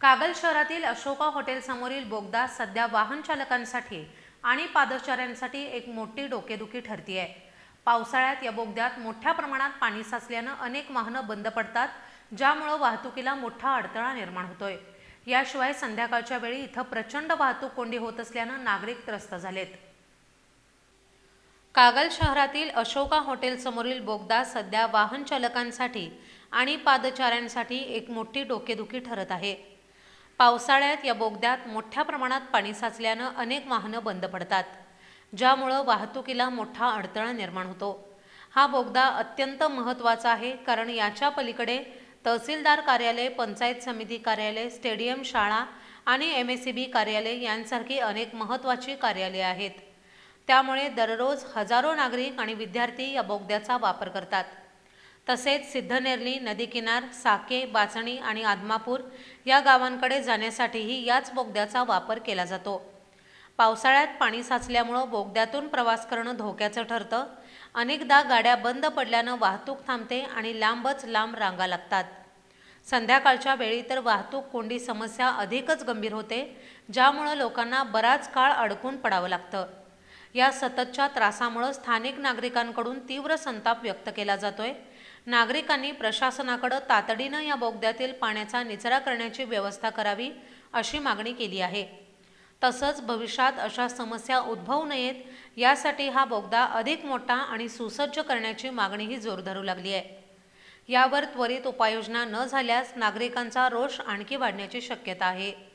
कागल शहरातील अशोका हॉटेलसमोरील बोगदा सध्या वाहन चालकांसाठी आणि पादचाऱ्यांसाठी एक मोठी डोकेदुखी ठरतीये. पावसाळ्यात या बोगद्यात मोठ्या प्रमाणात पाणी साचल्यानं अनेक वाहनं बंद पडतात ज्यामुळं वाहतुकीला मोठा अडथळा निर्माण होतोय. याशिवाय संध्याकाळच्या वेळी इथं प्रचंड वाहतूक कोंडी होत असल्यानं नागरिक त्रस्त झालेत. कागल शहरातील अशोका हॉटेलसमोरील बोगदा सध्या वाहन चालकांसाठी आणि पादचाऱ्यांसाठी एक मोठी डोकेदुखी ठरत आहे. पावसाळ्यात या बोगद्यात मोठ्या प्रमाणात पाणी साचल्यानं अनेक वाहनं बंद पडतात ज्यामुळं वाहतुकीला मोठा अडथळा निर्माण होतो. हा बोगदा अत्यंत महत्त्वाचा आहे कारण याच्या पलीकडे तहसीलदार कार्यालय पंचायत समिती कार्यालय स्टेडियम शाळा आणि एम एस सी बी कार्यालय यांसारखी अनेक महत्त्वाची कार्यालये आहेत. त्यामुळे दररोज हजारो नागरिक आणि विद्यार्थी या बोगद्याचा वापर करतात. तसेच सिद्धनेरली नदीकिनार साके बाचणी आणि आदमापूर या गावांकडे जाण्यासाठीही याच बोगद्याचा वापर केला जातो. पावसाळ्यात पाणी साचल्यामुळं बोगद्यातून प्रवास करणं धोक्याचं ठरतं. अनेकदा गाड्या बंद पडल्यानं वाहतूक थांबते आणि लांबच लांब रांगा लागतात. संध्याकाळच्या वेळी तर वाहतूक कोंडी समस्या अधिकच गंभीर होते ज्यामुळं लोकांना बराच काळ अडकून पडावं लागतं. या सततच्या त्रासामुळं स्थानिक नागरिकांकडून तीव्र संताप व्यक्त केला जातोय. नागरिकांनी प्रशासनाकडे तातडीनं या बोगद्यातील पाण्याचा निचरा करण्याची व्यवस्था करावी अशी मागणी केली आहे. तसंच भविष्यात अशा समस्या उद्भवू नयेत यासाठी हा बोगदा अधिक मोठा आणि सुसज्ज करण्याची मागणीही जोर धरू लागली आहे. यावर त्वरित उपाययोजना न झाल्यास नागरिकांचा रोष आणखी वाढण्याची शक्यता आहे.